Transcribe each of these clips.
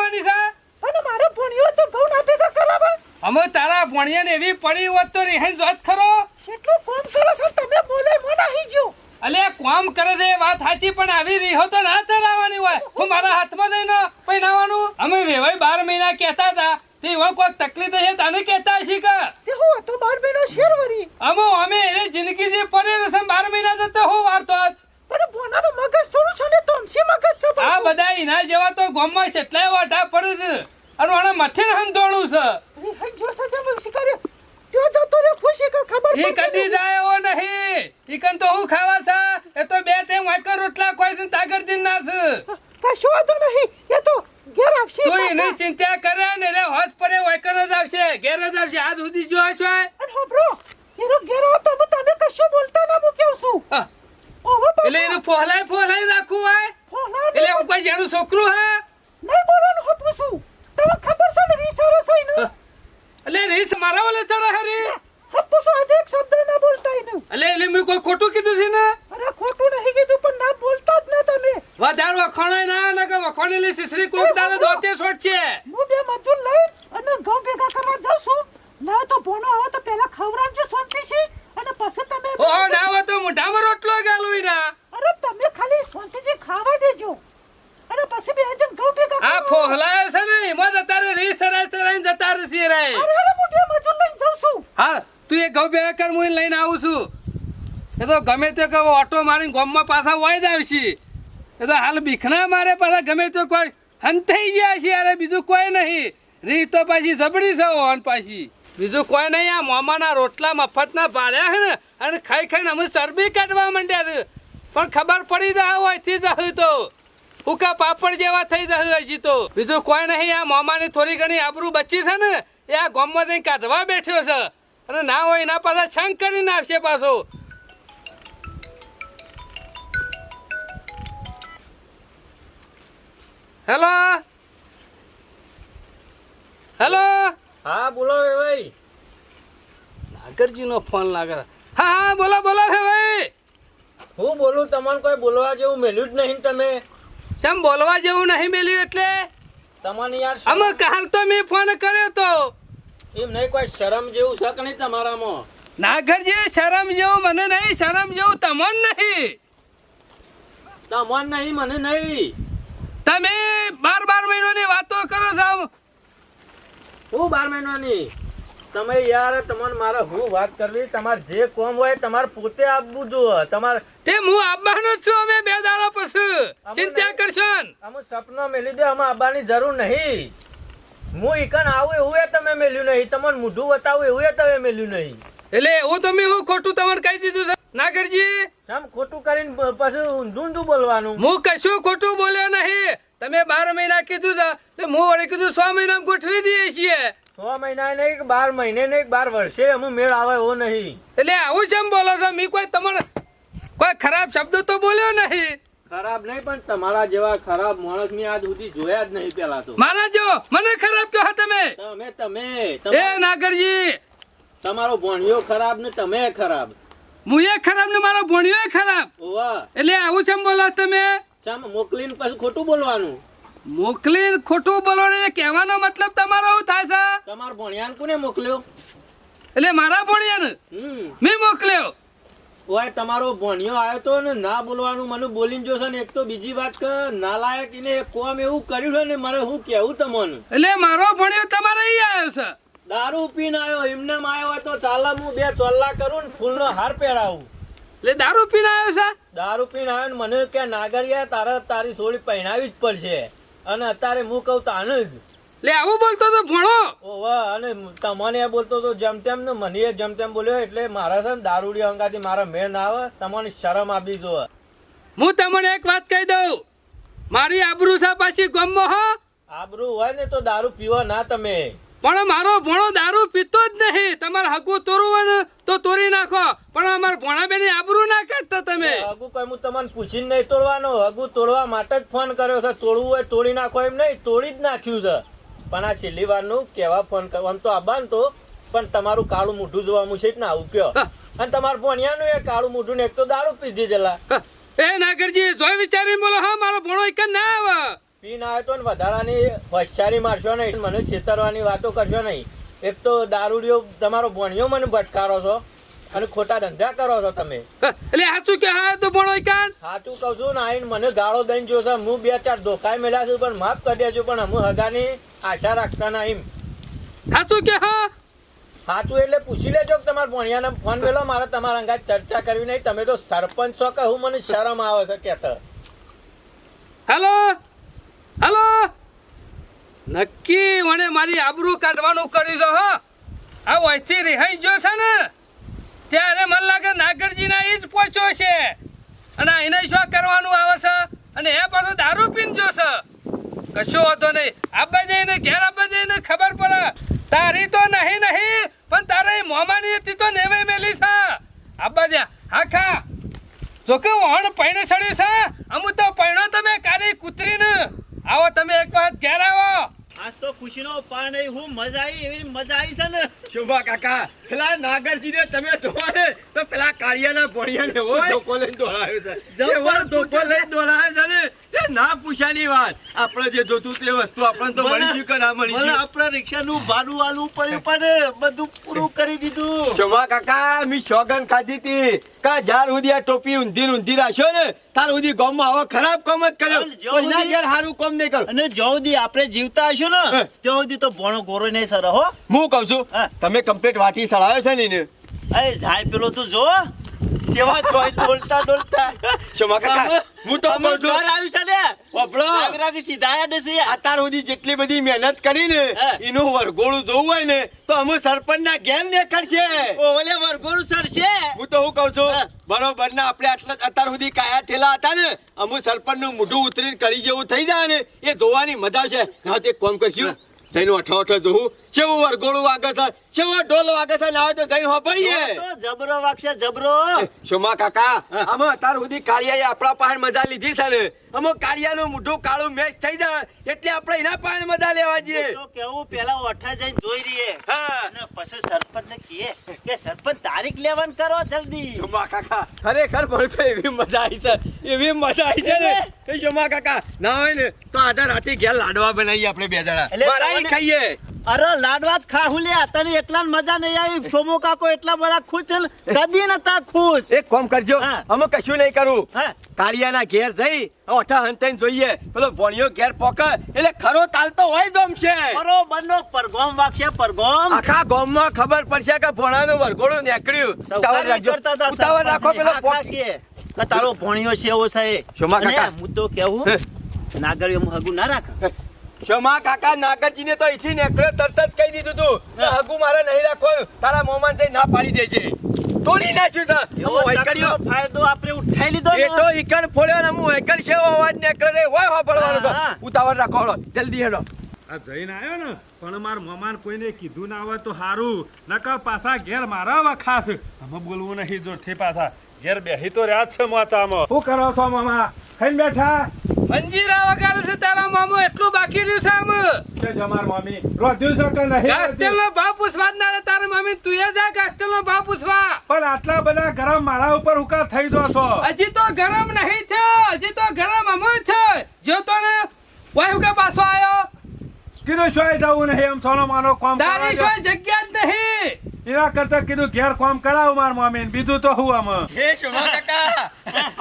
મારે છે? અને મારો ભણ્યો તો ઘઉં ના ભેગા કરાવે અમે તારા ભણિયાને એવી પડી હોત તો રહેણ જોત ખરો? કેટલું કોમ કરો છો? તમે બોલે મને હી જો અલે કોમ કરે છે વાત સાચી પણ આવી રીહો તો ના ચલાવવાની હોય. હું મારા હાથમાં જઈને પહેરાવાનું? અમે વેવાઈ બાર મહિના કહેતા હતા. તે એવો કોઈ તકલીફ છે તને કહેતા હશી કે? તે હો તો બાર મહિનો શેરવરી. અમો અમે એ જિંદગી જે પડે છે બાર મહિના જતો વાર વારતો હોત. બોનાનો મગજ થોડું છે ને તો અમસી મગજ છે આ બધા એના જેવા તો ગામમાં કેટલાય વાટા પડે છે. અને આને મથે હંધોણું છે. અરે હઈ જો સજા મગ શિકારે. त्यो જતો રે ખુશી કર ખબર એ કદી જાય એવો નહીં. ઈકન તો હું ખાવા છે? એ તો બે ટાઈમ વાટકા રોટલા કોઈ દિન તાગર દિન ના છે. કશો તો નહીં. એ તો ઘેર આવશે તો. એની ચિંતા કરે ને રે હોશ પડે વાયકર જ આવશે. ઘેર જ આવશે. આજ સુધી જો છો અને બ્રો એનો ઘેર તો હું તમે કશું બોલતા ના હું કેવું છું. હા. એટલે એનું ફોહલાય ફોહલાય રાખવું હોય? એટલે હું કોઈ જાણું છોકરું હે? નહીં બોલવાનું હોપું છું તમે ખબર છે ને રીસ આવે છે એનું? એટલે રીસ મારા ઓલે ચડે રે હોપું છું આજે એક શબ્દ ના બોલતા એનું. એટલે એટલે મેં કોઈ ખોટું કીધું છે ને? અરે ખોટું નહીં કીધું પણ ના બોલતા જ ના તમે વધારે વખણાય ના ના કે વખણેલી સિસરી કોક દાડો દોતે છોડશે. હું બે મજૂર લઈ અને ઘઉં ભેગા કરવા જાઉં છું ના તો ભણો આવો તો પહેલા ખવડાવજો શાંતિથી અને પછી તમે ઓહો ના હોય તો મોઢામાં રોટલો ગાલું ના અરે તમે ખાલી શાંતિથી ખાવા દેજો અને પછી બે જણ ઘઉં ભેગા આ કરો. ફોહલાય છે ને એમાં જતા રે રીસ સરાય સરાય જતા રહેશે રે અરે અરે હું બે મજૂર લઈને જાઉં છું હા તું એ ઘઉં ભેગા કર હું એને લઈને આવું છું એ તો ગમે તે કહો, ઓટો મારીને ગોમમાં પાછા વહી જ આવશે એ તો હાલ બીખના મારે પાછા ગમે તે કોઈ હંતાઈ ગયા છે અરે બીજું કોઈ નહીં. રીત તો પાછી જબડી છે અને પાછી. બીજું કોઈ નહીં, આ મોમાના રોટલા મફતના ભાડ્યા છે ને, અને ખાઈ ખાઈને અમે ચરબી કાઢવા માંડ્યા છે. પણ ખબર પડી જાય હોયથી જ તો. ફૂકા પાપડ જેવા થઈ જશે હજી તો. બીજું કોઈ નહીં, આ મોમાની થોડી ઘણી આબરૂ બચી છે ને, એ આ ગોમમાં જઈને કાઢવા બેઠ્યો છે. અને ના હોય એના પાછા છંગ કરીને આવશે પાછો. હેલો? હેલો? હા બોલો ભાઈ. નાગરજીનો ફોન લાગે હા હા બોલો બોલો ભાઈ. હું બોલું તમને કોઈ બોલવા જેવું મેલ્યું જ નહીં તમે. કેમ બોલવા જેવું નહીં મેલ્યું એટલે? તમને યાર અમે કાલ તો મેં ફોન કર્યો તો. એમ નહીં કોઈ શરમ જેવું શક નહીં તમારામાં? નાગરજી શરમ જેવું મને નહીં શરમ જેવું તમને નહીં. તમને નહીં મને નહીં. તમે બાર બાર મહિનાની વાતો કરો છો હું બાર મહિનાની? તમે યાર તમને મારે હું વાત કરવી? તમારે જે કોમ હોય તમારે પોતે આપવું જોઈએ. તમારે તે હું આપવાનો જ છું અમે બે દાડો પછી. ચિંતા કરશો. અમે સપનો મેલી દે અમે આવવાની જરૂર નહીં. હું ઈકન આવું એવું એ તમે મેલ્યું નહીં. તમને મોઢું બતાવું એવું એ તમે મેલ્યું નહીં. એટલે એવું તમે હું ખોટું તમને કહી દીધું છે નાગરજી સમ ખોટું કરીને પછી ઊંધું ઊંધું બોલવાનું? હું કશું ખોટું બોલ્યો નહીં. તમે બાર મહિના કીધું તા તો હું વળી કીધું સો મહિના ગોઠવી દઈએ છીએ. છ મહિના નહીં બાર મહિને નહીં બાર વર્ષે અમે મેળ આવે એવો નહીં. એટલે આવું કેમ બોલો છો? મી કોઈ તમારે કોઈ ખરાબ શબ્દ તો બોલ્યો નહીં. ખરાબ નહીં પણ તમારા જેવા ખરાબ માણસ મેં આજ સુધી જોયા જ નહીં પેલા તો. મારા જો મને ખરાબ કહો તમે તમે તમે એ નાગરજી. તમારો ભણ્યો ખરાબ ને તમે ખરાબ. હું એ ખરાબ ને મારો ભણ્યો ખરાબ. એટલે આવું છે બોલો તમે? ચમ મોકલીને પછી ખોટું બોલવાનું? મોકલી ખોટું બોલો ને કહેવાનો મતલબ તમારો એવું થાય છે? તમારા ભણ્યાને કોને મોકલ્યો? એટલે મારા ભણ્યાને? મેં મોકલ્યો. ઓય તમારો ભણ્યો આવ્યો તો ને ના બોલવાનું મને બોલીને જોશે ને એક તો બીજી વાત કે નાલાયક એને કોમ એવું કર્યું છે ને મારે હું કેવું તમને? એટલે મારો ભણ્યો તમારે અહીં આવ્યો છે. દારૂ પીને આવ્યો એમને આવ્યો તો ચાલે હું બે ચોલ્લા કરું ને ફૂલનો હાર પહેરાવું. એટલે દારૂ પીને આવ્યો છે? દારૂ પીને આવ્યો ને મને કે નાગરિયા તારે તારી સોળી પહેરાવી જ પડશે. અને અત્યારે હું કહું તાને જ. એટલે આવું બોલતો તો ભણો. ઓવા અને તમને બોલતો તો જેમ તેમ ને મને જેમ તેમ બોલ્યો એટલે મારા છે ને દારૂડી અંગાથી મારા મેન આવે તમને શરમ આપી દો હું તમને એક વાત કહી દઉં. મારી આબરૂ છે પાછી ગમો હો. આબરૂ હોય ને તો દારૂ પીવા ના તમે. પણ મારો ભણો દારૂ પીતો જ નહીં. તમારે હગુ તોરવું હોય ને તો તોરી નાખો. પણ અમારા ભોણા બેન આબરૂ ના કાઢતા તમે. હગુ કઈ હું તમને પૂછીને નહીં તોડવાનો. હગુ તોડવા માટે જ ફોન કર્યો છે. તોડવું હોય તોડી નાખો એમ નહીં તોડી જ નાખ્યું છે. પણ આ છેલ્લી વારનું કેવા ફોન કરવાનું તો આબાન તો પણ તમારું કાળું મોઢું જોવાનું છે જ ને આવું કયો. અને તમારા ભણિયાનું એ કાળું મોઢું ને એક તો દારૂ પીધી દીધેલા એ નાગરજી જોઈ વિચારીને બોલો હા મારો ભણો એક ના આવે. પીને આવ્યો તો ને વધારાની હોશિયારી મારશો નહીં. મને છેતરવાની વાતો કરશો નહીં. એક તો દારૂડિયો તમારો ભણ્યો મને ભટકારો છો અને ખોટા ધંધા કરો છો તમે. એટલે સાચું કે હા તો ભણો કાન? સાચું કહું છું ને આઈને મને ગાળો દઈને જોશે હું બે ચાર ધોકાઈ મેળ્યા છું પણ માફ કરી દેજો પણ હું હગાની આશા રાખતા ના એમ. સાચું કે હા? સાચું એટલે પૂછી લેજો કે તમારા ભણિયાને ફોન મેલો મારે તમારા અંગાત ચર્ચા કરવી નહીં. તમે તો સરપંચ છો કે હું મને શરમ આવે છે કહેતા હેલો? હેલો? નક્કી મને મારી આબરૂ કાઢવાનું કર્યું છે, હો. આ વહીથી રિહાઈ ગયો છે ને, ત્યારે મને લાગે નાગરજીના એ જ પહોંચ્યો છે. અને એને શું કરવાનું આવે છે? અને એ પાછો દારૂ પીને જોશે કશો હોતો નહીં. આબા જઈને, ઘેર આબા જઈને ખબર પડે. તારી તો નહીં નહીં, પણ તારે મોમાની હતી તો નેવે મેલી છે. આબા જા. હા, ખા. જો કે હણ પૈણે સડ્યું છે. અમુ તો પૈણો તમે કાઢી કૂતરીને. આવો તમે એક વખત ઘેર આવો. આજ તો ખુશીનો પાર નહીં હું મજા આવી એવી મજા આવી છે ને. શોભા કાકા? પેલા નાગરજી ને તમે જોવો ને તો પેલા કાળિયાના ભણિયાને એવો ધોકો લઈને દોડાયો છે. જબર ધોકો લઈને દોડાયો છે ને. એ ના પૂછાની વાત. આપણે જે જોતું તે વસ્તુ આપણને તો મળી ગયું કે ના મળી ગયું આપણા રિક્ષાનું ભાડું આલવું પડ્યું પણ બધું પૂરું કરી દીધું. શોભા કાકા મી શોગન ખાધી હતી કા જ્યાર સુધી આ ટોપી ઊંધી ઊંધી રાખ્યો ને તાર સુધી ગામમાં હવે ખરાબ કામ જ કર્યો. કોઈના ઘેર સારું કામ નહીં કર્યું અને જ્યાં સુધી આપણે જીવતા હશું ને તો સુધી તો ભણો ગોરો નહીં સર હો. હું કઉ છું તમે કમ્પ્લીટ વાટી સળાવ્યો છે ને અરે જાય પેલો તું જો. કાકા હું તો અમે કહું છું ઘર આવ્યું છે ને? સીધા સુધી જેટલી બધી મહેનત કરી ને હા. વરઘોડું જોવું હોય ને તો અમે સરપંચ ના ઘેર નીકળશે ઓલે વરગોરું સર હું તો હું કઉ છું બરોબર ના આપણે આટલા અત્યાર સુધી કાયા થયેલા હતા ને અમુક સરપંચનું મોઢું ઉતરીને કરી જેવું થઈ જાય ને એ જોવાની મજા છે. હા તે કોમ કરશું. જઈને અઠો અઠો જોવું. કેવું વરઘોડું વાગે છે? કેવો ઢોલ વાગે છે? ના હોય તો જઈ હોપડીએ જબરો વાગશે જબરો. સોમા કાકા? અમે અત્યાર સુધી કાળિયાએ આપણા પાસે મજા લીધી છે ને? અમે કાળિયાનું મોઢું કાળું મેચ થઈ જાય એટલે આપણે એના પાસે મજા લેવા જઈએ. તો કેવું પેલા ઓઠા જઈને જોઈ રહીએ. હા. અને પછી સરપંચ ને કહીએ કે સરપંચ તારીખ લેવાનું કરો જલ્દી. શોમા કાકા? ખરેખર પણ તો એવી મજા આવી છે. એવી મજા આવી છે ને. કે શોમા કાકા? ના હોય ને તો આધા રાતે ઘેર લાડવા બનાવીએ આપણે બે જણા. મારા ખાઈએ. અરે લાડવા જ ખાહું તને એકલા મજા નહીં આવી. સોમો કાકો એટલા બધા ખુશ છે કદી નતા ખુશ. એક કોમ કરજો અમે કશું નહીં કરું. કાળિયાના ઘેર જઈ ઓઠા હંતાઈને જોઈએ. પેલો ભણિયો ઘેર પોકે એટલે ખરો તાલ તો હોય જમશે ખરો નો પરગોમ વાગશે પરગોમ. આખા ગામમાં ખબર પડશે કે ભણાનું વરઘોડું નીકળ્યું. ઉતાવળ રાખજો. ઉતાવળ રાખો પેલો પોકી. તારો ભોણિયો છે એવો છે શોમા કાકા. હું કેવું? નાગરિયો હગું ના રાખ? શોમા કાકા નાગરજીને તો અહીંથી નીકળ્યો તરત જ કહી દીધું તું હગુ મારે નહીં રાખવાનું તારા મોમાન થઈ ના પાડી દેજે. તોડી નાખ્યું છે. એવો વૈકળ્યો ફાયદો આપણે ઉઠાઈ લીધો એ તો ઈકણ ફોડ્યો ને હું વૈકળ છે એવો અવાજ નીકળે રે હોય હોભળવાનો હા, હા. તો ઉતાવળ રાખો હળો જલ્દી હેડો. આ જઈને આવ્યો ને પણ માર મમાન કોઈને કીધું ના આવે તો સારું નકા પાછા ઘેર મારા વખાસ ખાસ અમે બોલવું નહીં જોરથી પાછા. ઘેર બેહી તો રહ્યા છે મોચામાં. શું કરો છો મામા? ખાઈને બેઠા? મંજીરા વગાડે છે તારા મામો એટલું બાકી રહ્યું છે આમ. કે જમાર મમ્મી રોધ્યું છે કે નહીં કાસ્ટેલ? નો ભાવ પૂછવા જ ના તારા મમ્મી તું એ જા કાસ્ટેલ નો ભાવ પૂછવા. પણ આટલા બધા ગરમ મારા ઉપર હુકા થઈ દો છો. હજી તો ગરમ નહીં થયો હજી તો ગરમ અમુ થયો. જો તો ને વાયુ કે પાછો આવ્યો કીધું શોય જવું નહીં એમ સોનો માનો કામ તારી શોય જગ્યા જ નહીં. એના કરતા કીધું ઘેર કામ કરાવું માર મામી બીજું તો હું આમ. હે શોમા કાકા?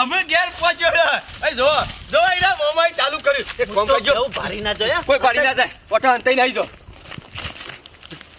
અમે ઘેર પહોંચ્યો એ જો જો એના મોમાઈ ચાલુ કર્યું. એક કામ કરજો. ભારી ના જાય? કોઈ ભારી ના જાય. ઓઠા અંતે આવી જો.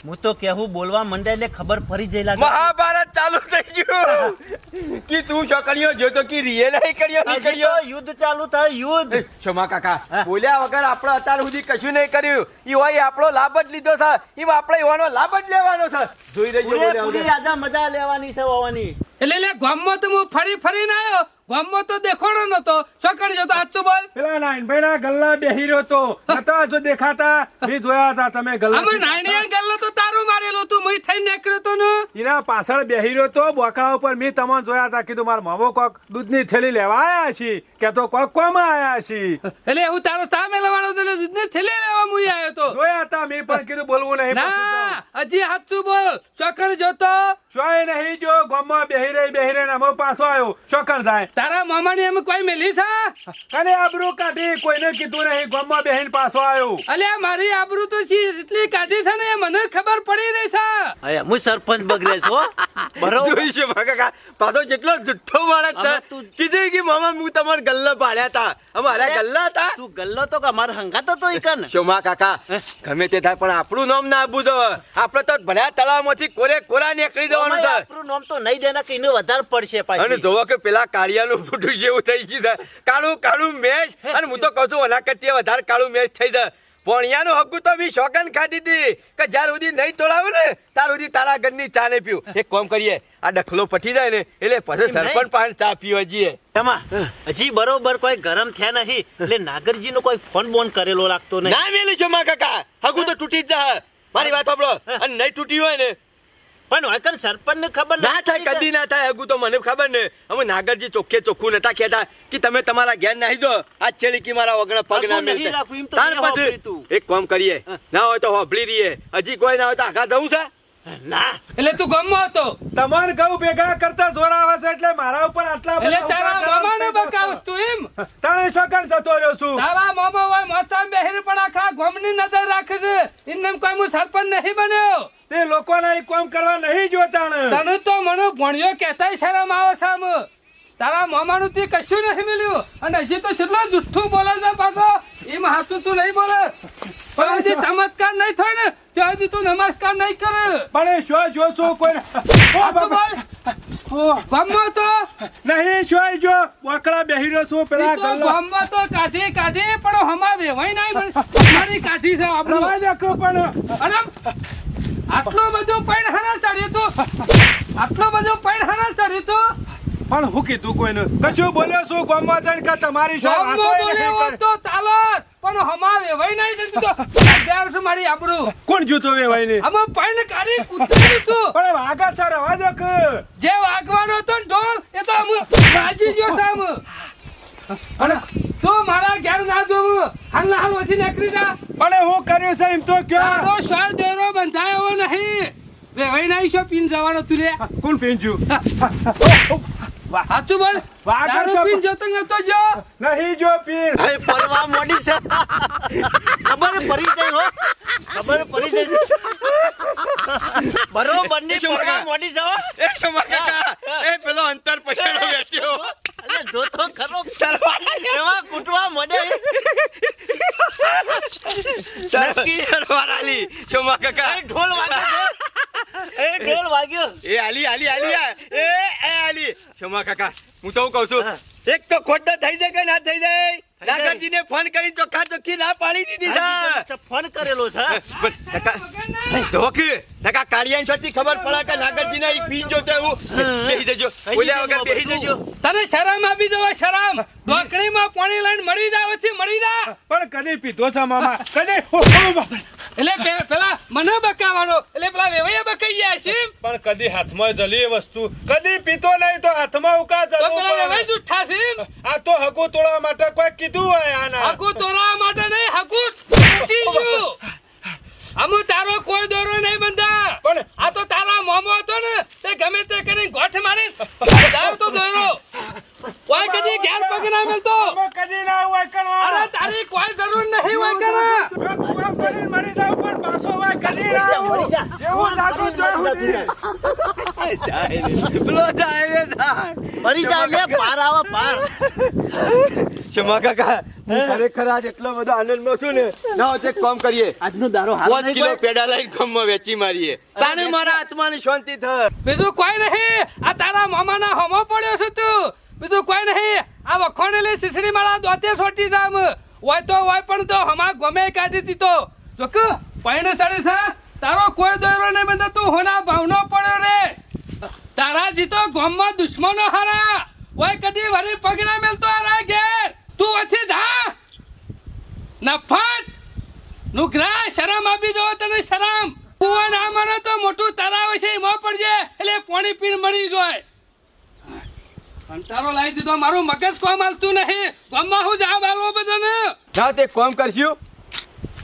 હું તો કેવું બોલવા મંડે એટલે ખબર ફરી જઈ લાગે. મહાભારત ચાલુ થઈ ગયું. કે તું છોકરીઓ જો તો કે રિયલ નહીં કર્યો કર્યો યુદ્ધ ચાલુ થાય યુદ્ધ. ક્ષમા કાકા બોલ્યા વગર આપણે અત્યાર સુધી કશું નહીં કર્યું. ઈ હોય આપણો લાભ જ લીધો છે. ઈ આપણે એવાનો લાભ જ લેવાનો છે. જોઈ રહ્યો પૂરી આજા મજા લેવાની છે હોવાની. એટલે લે ગામમાં તો હું ફરી ફરીને આવ્યો. ગામમાં તો દેખોણો નતો છોકરી જતો સાચું બોલ. પેલા નાનભાઈ ના ગલ્લા બેહી રહ્યો તો નતા જો દેખાતા? મેં જોયા હતા તમે ગલ્લા અમે નાણિયા ગલ્લો તો તારું મારેલો તું મુઈ થઈ નીકળ્યો તો ને. એના પાછળ બેહી રહ્યો તો બોકડા ઉપર મેં તમને જોયા હતા. કીધું માર મામો કોક દૂધની થેલી લેવા આયા છે. કે તો કોક કોમ આયા છે? એટલે હું તારો સામે લેવાનો તો દૂધની થેલી લેવા મુઈ આવ્યો તો. જોયા હતા. મેં પણ કીધું બોલવું નહીં. ના હજી સાચું બોલ. છોકરી જોતો ચોય નહીં જો ગોમમાં બેહી રહી બેહી રહી અમે પાછો આવ્યો છોકર થાય? તારા મામાની એમ કોઈ મેલી છે? કને આબરૂ કાઢી? કોઈને કીધું નહીં. ગામમાં બેહીને પાછો આવ્યો અલે મારી આબરૂ તો છી એટલી કાઢી છે ને? મને ખબર પડી રહી છે. અરે હું સરપંચ બગડે છો બરોબર? જોઈ છે કાકા. પાછો જેટલો જુઠ્ઠો માણસ છે કીધું કે મામા હું તમાર ગલ્લા પાડ્યા હતા અમારા ગલ્લા હતા તું ગલ્લો તો કે હંગાતો તો હતો ઈ કન? શોમા કાકા ગમે તે થાય પણ આપણું નામ ના આપવું તો આપણે તો ભર્યા તળાવમાંથી કોરે કોરા નીકળી દેવાનું અમારે છે. આપણું નામ તો નહીં દેના કે એનું વધારે પડશે અને જોવો કે પેલા કાળિયાનું મોઢું જેવું થઈ ગયું છે. કાળું કાળું મેચ અને હું તો કહું છું કરતી વધારે કાળું મેચ થઈ જાય પોણિયાનું હકુ તો બી શોકન ખાધી હતી. કે જ્યાર સુધી નહીં તોડાવે ને ત્યાર સુધી તારા ઘરની ચા નહીં પીવું. એક કોમ કરીએ આ ડખલો પટી જાય ને એટલે પછી સરપંચ પાસે ચા પીવા જઈએ. એમાં હજી બરોબર કોઈ ગરમ થયા નહીં એટલે નાગરજી નો કોઈ ફોન બોન કરેલો લાગતો નહીં. ના મેલી છો માં કાકા. હકુ તો તૂટી જ જાય મારી વાત સાંભળો. અને નહીં તૂટી હોય ને પણ વાયકન સરપંચ ને ખબર ના થાય કદી ના થાય હગુ તો મને ખબર ને. અમે નાગરજી ચોખ્ખે ચોખ્ખું નતા કહેતા કે તમે તમારા ઘેર નાહી દો. આ છેલી કી મારા વગર પગ ના મેલતા. તાર પછી એક કામ કરીએ. ના હોય તો હોભળી રહીએ. હજી કોઈ ના હોય તો આઘા દઉં છે? ના. એટલે તું ગમો હતો. તમારે ગૌ ભેગા કરતા જોર આવે છે એટલે મારા ઉપર આટલા એટલે તારા મામા મામાને બકાવ તું એમ. તારે શોકન જતો રહ્યો છું? તારા મામા હોય મોચામ બેહીને પણ આખા ગોમની નજર રાખે છે કોઈ હું સરપંચ નહીં બન્યો. તે લોકોને કામ કરવા નહીં જોતા તને તો મને ભણ્યો કહેતાય શરમ આવે સામ. તારા મામાનું તે કશું નથી મળ્યું. અને હજી તો કેટલો જુઠ્ઠું બોલે છે પાછો. એમ હાસું તું નહીં બોલે. પણ હજી ચમત્કાર નહીં થાય ને ત્યાં હજી તું નમસ્કાર નહીં કરે. પણ એ શું જોશું કોઈ ગામમાં તો નહીં શું જો બોકડા બેહી રહ્યો છું પેલા ગમો તો કાઢી કાઢી પણ હમા વેવાય નહીં મારી કાઢી છે આપણે. પણ. અને આટલું બધું પૈણ હણા ચડ્યો તો? આટલો બધું પૈણ હણા ચડ્યો તો? પણ હું કીધું કોઈને? કશું બોલ્યો છું ગામમાં જઈને કે તમારી શું નહીં કરે. તો ચાલો પણ હમા વેવાય નહીં જતું તો. ત્યાર છે મારી આબરૂ? કોણ જૂતો વેવાય ને અમે પૈણ કાઢી કૂતરી તું. પણ વાગા સર અવાજ કે જે વાગવાનો હતો ઢોલ એ તો અમે રાજી ગયો છે અમુ. અને તું મારા ઘેર ના જોવું. હાલ હાલ વધી નીકળી જા. પણ હું કર્યું છે એમ તો કયો? તારો સ્વાદ દોરો બંધાયો નહીં. વેવાઈ ના ઈશો પીન જવાનો તું લે. કોણ પીંજ્યું સાચું બોલ. દારૂ પીન જતો નતો જો. નહીં જો પીન ભાઈ પરવા મોડી છે. ખબર પડી જાય હો. ખબર પડી જાય. બરોબરની પરવા મોડી છે એ સમા કાકા? એ પેલો અંતર પછેડો બેઠ્યો અરે જો તો ખરો. એમાં કૂટવા મોડે. ટકી વારાલી. સમા કાકા? ઢોલ વાગ્યો એ ઢોલ વાગ્યો. એ આલી આલી આલી એ આલી ક્ષમા કાકા? હું તો કહું છું એક તો ખોટો થઈ જાય કે ના થઈ જાય? નાગરજીને ફોન કરી ચોખ્ખા ચોખ્ખી ના પાડી દીધી છે. ફોન કરેલો છે પણ નકા- કાળિયાની છોડથી ખબર પડે કે નાગરજીને એક પી જો તો એવું બેહી જજો. બોલ્યા વગર બેહી જજો. તને શરમ આપી દો શરમ. ડોકરીમાં પાણી લઈને મળી જાવ વચ્ચે મળી જા. પણ કદી પીધો છે મામા? કદી? હો, હો, બાપા. એટલે પેલા મને બકાવાનો એટલે પેલા વેવાઈએ બકાઈ ગયા છે પણ કદી હાથમાં જલી વસ્તુ કદી પીતો નહીં તો હાથમાં ઉકા તો પેલા વેવાય જુઠ્ઠા છે આ તો હકુ તોડવા માટે કોઈ કીધું હોય આના. હકુ તોડવા માટે નહીં હકુ તૂટી ગયું. અમુ તારો કોઈ દોરો નહીં બંધા. પણ- આ તો તારા મોમો હતો ને તે ગમે તે કરીને ગોઠ મારી દાવ તો દોરો. કોઈ કદી ઘેર પગ ના મેલતો. કદી ના હોય. અરે તારી કોઈ જરૂર નહીં હોય કરા. કુવા પડીને મરી જાવ પણ પાછો હોય કદી ના મરી એવું લાગુ જોયું નહીં. પેલો જાય. રે જાય મરી જા લે પાર આવે પાર. શમા કાકા ખરેખર આજ એટલો બધો આનંદમાં છું ને. ના એક કામ કરીએ. આજનો દારો હાલ પાંચ કિલો પેડા. લઈને ખમમાં વેચી મારીએ. તારે મારા આત્માની શાંતિ થાય બીજું કોઈ નહીં. આ તારા મામાના હોમો પડ્યો છે તું. બીજું કોઈ નહીં. આ વખોણેલી સિસડી મારા દોતે સોટી જામ. હોય તો હોય, પણ તો હમા ગમે કાઢી દીધો. જો કે, પૈણે છે, તારો કોઈ દોરો નહીં બંધ તું હોના ભાવનો પડ્યો રે. તારા જીતો ગામમાં દુશ્મનો હારા. ઓય કદી વરી પગ ના મેલતો આરા ઘેર. તું અથી જા. નફાટ નુકરા શરમ આપી દો તને શરમ. કુવા ના મને તો મોટું તરાવ છે એમાં પડજે. એટલે પાણી પીને મળી જાય. કંટાળો લાવી દીધો. મારું મગજ કોમ હાલતું નહીં. ગામમાં હું જા બાલવો બધાને. ના તે કોમ કરશું.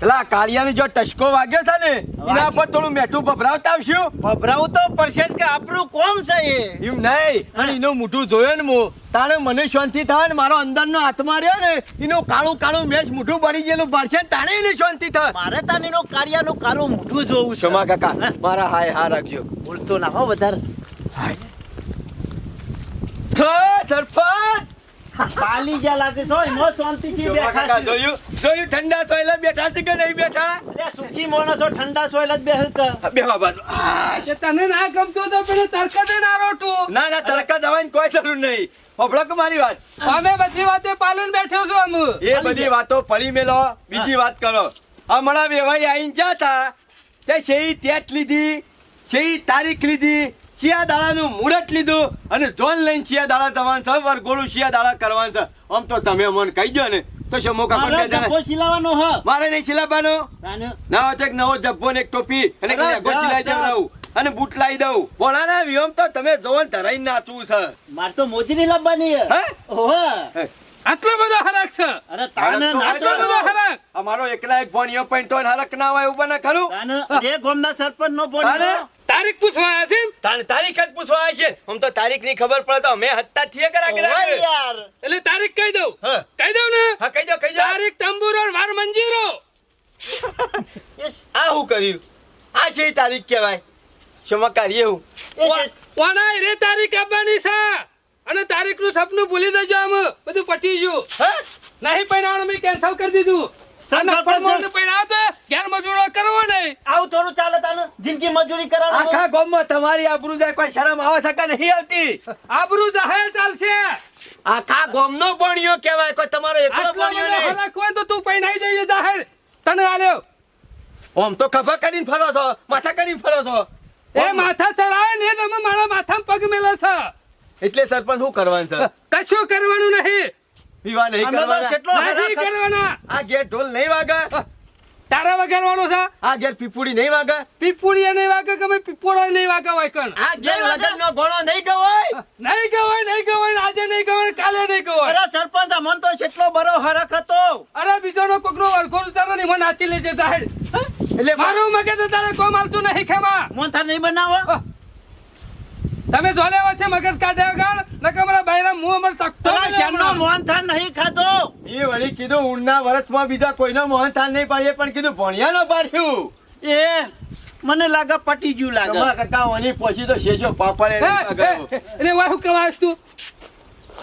પેલા કાળિયાની જો ટસકો વાગ્યો છે ને એના પર થોડું મેઠું ભભરાવતા આવશું ભભરાવું તો પડશે જ કે આપણું કોમ છે એ. એમ નહીં અને એનું મોઢું જોયો ને મો તારે મને શાંતિ થાય ને મારો અંદરનો આત્મા રહ્યો ને એનું કાળું કાળું મેચ મોઢું પડી ગયેલું ભરશે તાણે એને શાંતિ થાય. મારે તાનીનું કાર્યનું કાળું મોઢું જોવું છે. કાકા મારા હાય હા રાખજો. બોલતો ના હો વધારે. હા, સરપંચ પાલી જ્યાં લાગે છો એમાં શાંતિ થી બેઠા છે. જોયું? જોયું? ઠંડા સોયલા બેઠા છે કે નહીં બેઠા? અલ્યા સુખી માણસો ઠંડા સોયલા જ બેહ કે? બેવા બાજુ. તને ના ગમતો તો પેલું દે ના રોટો. ના ના તડકા દવાની કોઈ જરૂર નહીં. ફફડક મારી વાત. અમે બધી વાતે પાલન બેઠો છો અમે. એ બધી વાતો પડી મેલો. બીજી વાત કરો. હમણાં વેવાઈ આવીને જ્યાં હતા તે છે ટેટ લીધી છે તારીખ લીધી શિયા દાડાનું મુહૂર્ત લીધું અને જોન લઈને શિયા દાડા જવાનું છે વરઘોડું શિયા દાડા કરવાનું છે. આમ તો તમે મને કહી દો ને તો શું મોકા પર જણા? સિલાવાનો હ. મારે નહીં સિલાવાનો ના હોય એક નવો જબ્બો ને એક ટોપી અને જા, સિલાઈ દેવડાવું અને બૂટ લાવી દઉં. બોલાના વિયમ તો તમે જોવો ને ધરાઈને નાચવું છે. મારે તો મોજરી લાવવાની. હે? ઓહો. આટલો બધો હરક છે. અરે તાને આટલો નાચો. બધો હરક અમારો એકલા એક ભણ્યો પણ તો હરક ના હોય એવું બને ખરું? એ ગોમના સરપંચ નો તાને? તારીખ પૂછવા આવ્યા છે એમ? તારીખ જ પૂછવા આવી છે. આમ તો તારીખની ખબર પડે તો અમે હત્તા થઈએ કરા કરા યાર. એટલે તારીખ કહી દઉં? હા. કહી દઉં ને? હા કહી દો કહી દો. તારીખ તંબુરો માર વાર મંજીરો. આ શું કર્યું? આ છે તારીખ કહેવાય. ચમત્કારી એવું એ છે- કોના રે તારીખ આપવાની છે. અને તારીખનું સપનું ભૂલી દેજો આમ. બધું પટી ગયું. હે? નહીં પહેરાવાનું મેં કેન્સલ કરી દીધું. મજૂરો કરવો જિંદગી મજૂરી કરાવવાનું. આખા ગામમાં તમારી આબરૂ જાય કોઈ શરમ આવે છે નહીં આવતી? આબરૂ જાહેર ચાલશે. આખા ગામનો ભણ્યો કહેવાય કોઈ તમારો એકલો ભણ્યો નહીં. હોય તો તું પૈણાઈ જઈએ જાહેર. તને આલ્યો. તો ખભા કરીને ફરો છો માથા કરીને ફરો છો. એ માથા ચડાવે ને તમે મારા માથામાં પગ મેલો છે. એટલે સરપંચ શું કરવાનું છે? કશું કરવાનું નહીં. વિવાહ નહીં કરવાના. કેટલો નહીં કરવાના. આ ઘેર ઢોલ નહીં વાગે. તારા વગાડવાનો છે? આ ઘેર પીપુડી નહીં વાગે. પીપુડી નહીં વાગે કે અમે પીપોળા નહીં વાગે હોય કણ? આ ઘેર લગનનો ઘોડો નહીં ગવાય. નહીં ગવાય નહીં ગવાય આજે નહીં ગવાય કાલે નહીં ગવાય. અરે સરપંચ મન તો કેટલો બરો હરખ હતો. અરે બીજોનો કોકનો વરઘોડ ઉતારો ને એમાં નાચી લેજે સાહેબ એટલે મારું મગજ તારે કોમ હાલતું નહીં ખેમા. મોનથાર નહીં બનાવો. તમે જોલે છે મગજ કાઢ્યા વગર નકર મારા બૈરા મું અમર તકતો શેનો મોહન થાન નહીં ખાધો? એ વળી કીધું ઉણના વર્ષમાં બીજા કોઈનો મોહનથાળ નહીં પાડીએ પણ કીધું ભણિયાનો પાડ્યું. એ મને લાગે પટી ગયું લાગે. તમારા કાકા ઓની પછી તો શેજો પાપડે હે, હે, હે. એટલે વાહ કહેવાય તું?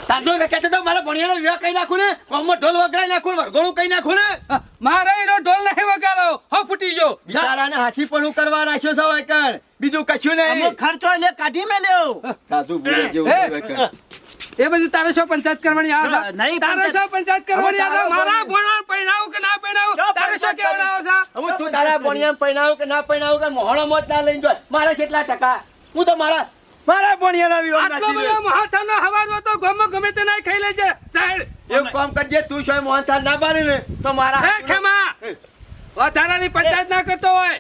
તાંડો કહેતો તો મારા ભણિયાનો વિવાહ કઈ નાખું ને? કોમમાં ઢોલ વગાડી નાખું વરઘોડું કઈ નાખું ને? મારે એનો ઢોલ નહીં વગાડો. હો ફૂટી ગયો. બિચારાને હાથી પણ કરવા રાખ્યો છે વાયકણ બીજું કશું અમુક ખર્ચો એટલે કાઢી મેલ્યો સાધુ ભૂલે જેવું હે. છે વાયકણ. એ બધી તારે શું પંચાયત કરવાની યાદ નહીં તારે. શું પંચાયત કરવાની યાદ મારા ભણો. ભણા કે ના પૈણાવું? શું તારે શું કહેવાનું છે હું તું તારા ભોણિયા પરણાવું કે ના પરણાવું કે મોહણો મોત ના લઈને જોય મારા કેટલા ટકા? હું તો મારા મારા એના વિવાહ આટલો નાચી બધો મહાથાનો અવાજ હોય તો ગમે ગમે તે ના ખાઈ લેજે. એક એવું કામ કરજે તું છો મોહનથાળ ના પાડે ને તો મારા હે ખેમા. વધારાની પંચાયત ના કરતો હોય.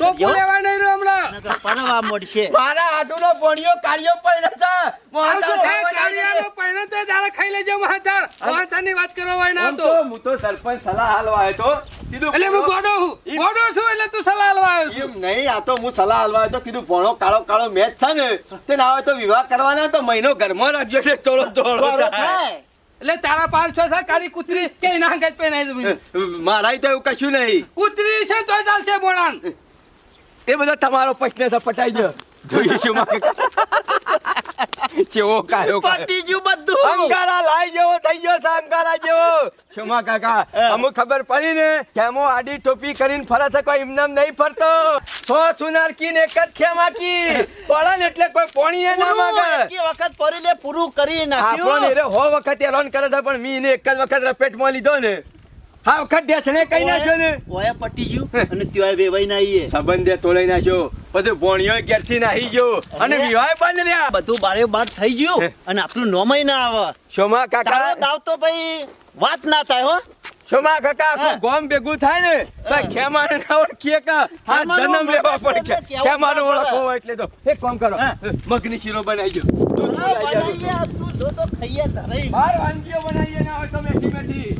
તો લેવા નહીં રહ્યો હમણાં. પરવા મોડશે મારા આટુનો ભણિયો કાળિયો પડ્યો છે. મોહનથાળ એ ખાવા જાય કાળિયાનો પૈણો તો તારે ખાઈ લેજો મહાથાર મહાથારની વાત કરવા હોય ના તો. તો હું તો સરપંચ સલાહ હાલવા આવ્યો તો. કીધું એટલે હું ગોડો છું ગોડો છું એટલે તું સલાહ આલવા આવ્યો છું. એમ નહીં આ તો હું સલાહ હાલવા આવ્યો તો કીધું ભણો કાળો કાળો મેચ છે ને. તે ના હોય તો વિવાહ કરવાના તો મહિનો ઘરમાં રાખ્યો છે થોડો થોડો થાય. એટલે તારા પાંચસો છે કાલી કૂતરી કે એના હંગાત પહેરાઈ દઉં મારા તો એવું કશું નહીં. કૂતરી છે તો ચાલશે બોણાન એ બધો તમારો પ્રશ્ન છે પટાઈ દો જોઈશું માં કેવો કાયો પટી ગયું બધું. અંગારા લાઈ જેવો થઈ ગયો છે અંગારા જેવો. શુમા કાકા અમુક ખબર પડી ને કેમો આડી ટોપી કરીને ફરે છે કોઈ ઇમનામ નહીં ફરતો. સો સુનાર કીન એક જ ખેમા કી. પડે ને એટલે કોઈ પોણીએ ના માગે. એકી વખત પરી લે પૂરું કરી આપણો ને રે હો વખત હેરાન કરે છે પણ મી ને એક જ વખત રપેટમાં લીધો ને. હા વખત ઢેસણે કઈ નાખ્યો ને? ઓયા પટી ગયું અને ત્યોય વેવાઈ ના આવીએ સંબંધે તોલાઈ નાખ્યો બધું ભોણિયો ઘેરથી નાહી ગયો. અને વિવાહ બંધ રહ્યા. બધું બારે બાર થઈ ગયું અને આપણું નોમય ના આવે. શોમા કાકા. દાવ તો ભાઈ વાત ના થાય હો. શોમા કાકા આખું ગોમ ભેગું થાય ને તો. ખેમાને ના ઓળખીએ કે હા જન્મ લેવા પડે કે ખેમાને હોય એટલે તો. એક કામ કરો. મગની શીરો બનાવી દો દૂધ બનાવી દો. તો ખાઈએ તારે બાર વાનગીઓ બનાવીએ ના હોય તમે મેથી મેથી